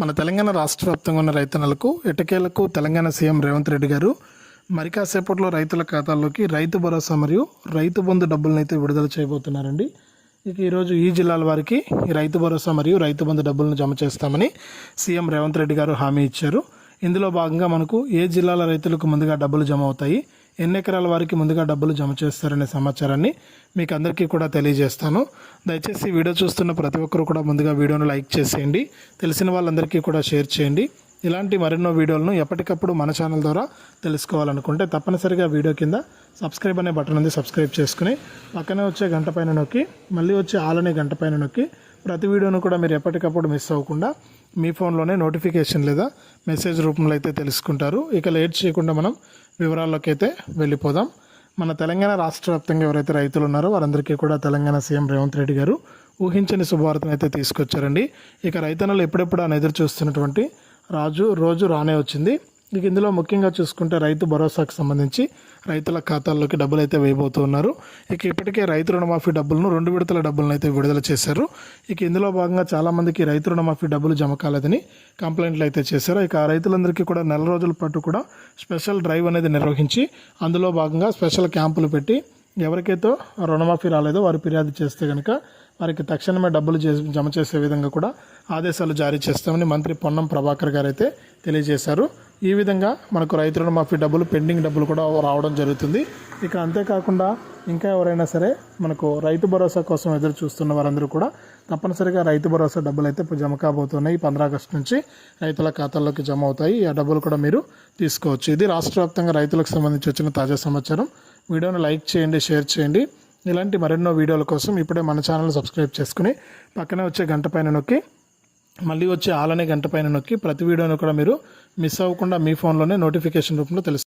మన తెలంగాణ రాష్ట్ర వ్యాప్తంగా ఉన్న రైతన్నలకు ఎటకేలకు తెలంగాణ సీఎం రేవంత్ రెడ్డి గారు మరి కాసేపట్లో రైతుల ఖాతాల్లోకి రైతు భరోసా మరియు రైతు బంధు డబ్బులను అయితే విడుదల చేయబోతున్నారండి. ఇక ఈరోజు ఈ జిల్లాల వారికి ఈ రైతు భరోసా మరియు రైతు బంధు డబ్బులను జమ చేస్తామని సీఎం రేవంత్ రెడ్డి గారు హామీ ఇచ్చారు. ఇందులో భాగంగా మనకు ఏ జిల్లాల రైతులకు ముందుగా డబ్బులు జమ అవుతాయి? ఎన్ని ఎకరాల వారికి ముందుగా డబ్బులు జమ చేస్తారనే సమాచారాన్ని మీకు అందరికీ కూడా తెలియజేస్తాను. దయచేసి వీడియో చూస్తున్న ప్రతి ఒక్కరు కూడా ముందుగా వీడియోను లైక్ చేసేయండి. తెలిసిన వాళ్ళందరికీ కూడా షేర్ చేయండి. ఇలాంటి మరెన్నో వీడియోలను ఎప్పటికప్పుడు మన ఛానల్ ద్వారా తెలుసుకోవాలనుకుంటే తప్పనిసరిగా వీడియో కింద సబ్స్క్రైబ్ అనే బటన్ ఉంది సబ్స్క్రైబ్ చేసుకుని. పక్కనే వచ్చే గంట పైన నొక్కి మళ్ళీ వచ్చే ఆల్ అనే గంట పైన నొక్కి ప్రతి వీడియోను కూడా మీరు ఎప్పటికప్పుడు మిస్ అవ్వకుండా మీ ఫోన్లోనే నోటిఫికేషన్ లేదా మెసేజ్ రూపంలో అయితే తెలుసుకుంటారు. ఇక లేట్ చేయకుండా మనం వివరాల్లోకి అయితే వెళ్ళిపోదాం. మన తెలంగాణ రాష్ట్ర వ్యాప్తంగా ఎవరైతే రైతులు ఉన్నారో వారందరికీ కూడా తెలంగాణ సీఎం రేవంత్ రెడ్డి గారు ఊహించని శుభవార్తను అయితే తీసుకొచ్చారండి. ఇక రైతన్నలు ఎప్పుడెప్పుడు అని ఎదురు చూస్తున్నటువంటి రాజు రోజు రానే వచ్చింది. ఇక ఇందులో ముఖ్యంగా చూసుకుంటే రైతు భరోసాకు సంబంధించి రైతుల ఖాతాల్లోకి డబ్బులు అయితే వేయబోతున్నారు ఇక ఇప్పటికే రైతు రుణమాఫీ డబ్బులను రెండు విడతల డబ్బులను అయితే విడుదల చేశారు. ఇక ఇందులో భాగంగా చాలామందికి రైతు రుణమాఫీ డబ్బులు జమ కాలేదని కంప్లైంట్లు అయితే చేశారు. ఇక రైతులందరికీ కూడా నెల రోజుల పాటు కూడా స్పెషల్ డ్రైవ్ అనేది నిర్వహించి అందులో భాగంగా స్పెషల్ క్యాంపులు పెట్టి ఎవరికైతే రుణమాఫీ రాలేదో వారు ఫిర్యాదు చేస్తే కనుక వారికి తక్షణమే డబ్బులు జమ చేసే విధంగా కూడా ఆదేశాలు జారీ చేస్తామని మంత్రి పొన్నం ప్రభాకర్ గారు అయితే తెలియజేశారు. ఈ విధంగా మనకు రైతు రుణమాఫీ డబ్బులు పెండింగ్ డబ్బులు కూడా రావడం జరుగుతుంది. ఇక అంతేకాకుండా ఇంకా ఎవరైనా సరే మనకు రైతు భరోసా కోసం ఎదురు చూస్తున్న వారందరూ కూడా తప్పనిసరిగా రైతు భరోసా డబ్బులు అయితే ఇప్పుడు జమ కాబోతున్నాయి. పంద్రా ఆగస్టు నుంచి రైతుల ఖాతాల్లోకి జమ అవుతాయి. ఆ డబ్బులు కూడా మీరు తీసుకోవచ్చు. ఇది రాష్ట్ర వ్యాప్తంగా రైతులకు సంబంధించి వచ్చిన తాజా సమాచారం. వీడియోను లైక్ చేయండి షేర్ చేయండి. ఇలాంటి మరెన్నో వీడియోల కోసం ఇప్పుడే మన ఛానల్ సబ్స్క్రైబ్ చేసుకుని పక్కనే వచ్చే గంట పైన నొక్కి మళ్ళీ వచ్చే ఆలనే గంట పైన నొక్కి ప్రతి వీడియోను కూడా మీరు మిస్ అవ్వకుండా మీ ఫోన్లోనే నోటిఫికేషన్ రూపంలో తెలుసు.